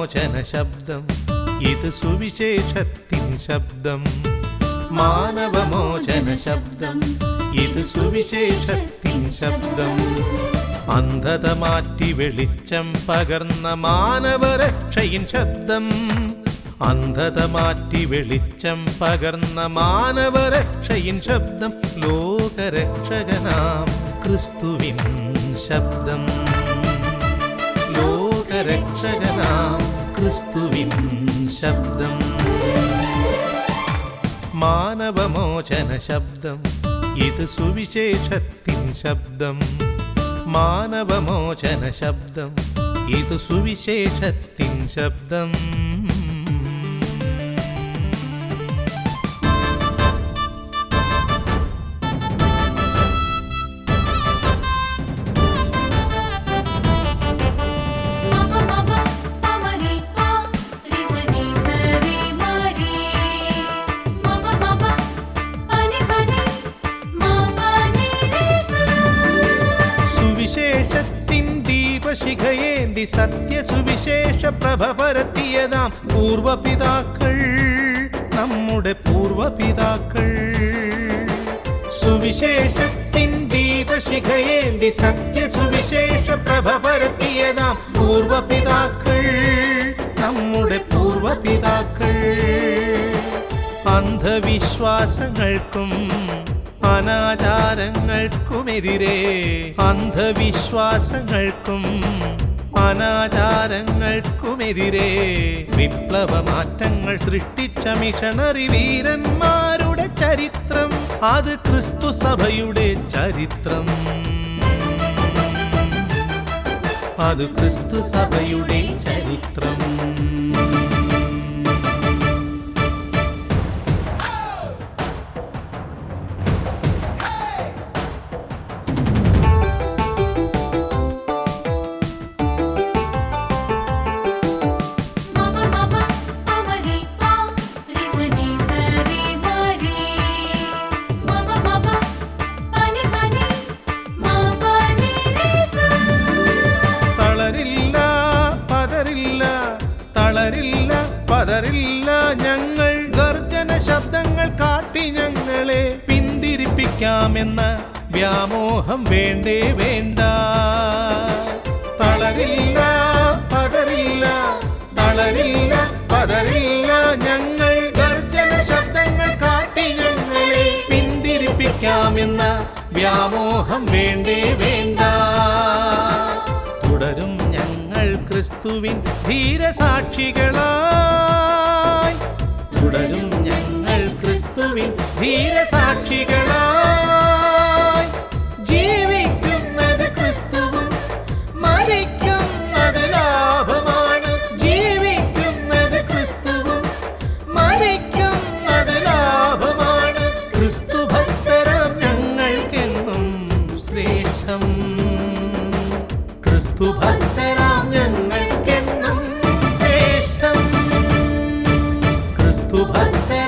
മാനവമോചന ശബ്ദം ഇത് സുവിശേഷത്തിൻ ശബ്ദം. മാനവമോചന ശബ്ദം ഇത് സുവിശേഷത്തിൻ ശബ്ദം. അന്ധത മാറ്റി വെളിച്ചം പകർന്ന മാനവരക്ഷയിൻ ശബ്ദം. അന്ധത മാറ്റി വെളിച്ചം പകർന്ന മാനവരക്ഷയിൻ ശബ്ദം. ലോകരക്ഷകനാം ക്രിസ്തുവിൻ ശബ്ദം. ലോകരക്ഷകനാം ക്രിസ്തുവിൻ ശബ്ദം. മാനവമോചന ശബ്ദം ഇത് സുവിശേഷത്തിൻ ശബ്ദം. മാനവമോചന ശബ്ദം ഇത് സുവിശേഷത്തിൻ ശബ്ദം. സുവിശേഷത്തിൻ ദീപശിഖയേന്തി സത്യസുവിശേഷ പ്രഭ പരത്തിയതാം പൂർവപിതാക്കൾ നമ്മുടെ പൂർവപിതാക്കൾ. സുവിശേഷത്തിൻ ദീപശിഖയേന്തി സത്യസുവിശേഷ പ്രഭ പരത്തിയതാം പൂർവപിതാക്കൾ നമ്മുടെ പൂർവപിതാക്കൾ. അന്ധവിശ്വാസങ്ങൾക്കും അനാചാരങ്ങൾക്കുമെതിരെ അന്ധവിശ്വാസങ്ങൾക്കും അനാചാരങ്ങൾക്കുമെതിരെ വിപ്ലവ മാറ്റങ്ങൾ സൃഷ്ടിച്ച മിഷണറി വീരന്മാരുടെ ചരിത്രം അത് ക്രിസ്തു സഭയുടെ ചരിത്രം. അത് ക്രിസ്തു സഭയുടെ ചരിത്രം. തളരില്ല പതറില്ല ഞങ്ങൾ. ഗർജന ശബ്ദങ്ങൾ കാട്ടി ഞങ്ങളെ പിന്തിരിപ്പിക്കാമെന്ന വ്യാമോഹം വേണ്ടേ വേണ്ട. തളരില്ല പതറില്ല തളരില്ല പതറില്ല ഞങ്ങൾ. ഗർജന ശബ്ദങ്ങൾ കാട്ടി ഞങ്ങളെ പിന്തിരിപ്പിക്കാമെന്ന വ്യാമോഹം വേണ്ടേ വേണ്ട. ക്രിസ്തുവിൻ ധീരസാക്ഷികളായി. തുടരും ഞങ്ങൾ ക്രിസ്തുവിൻ ധീരസാക്ഷികളായി. ക്രിസ്തു ഭക്തരാം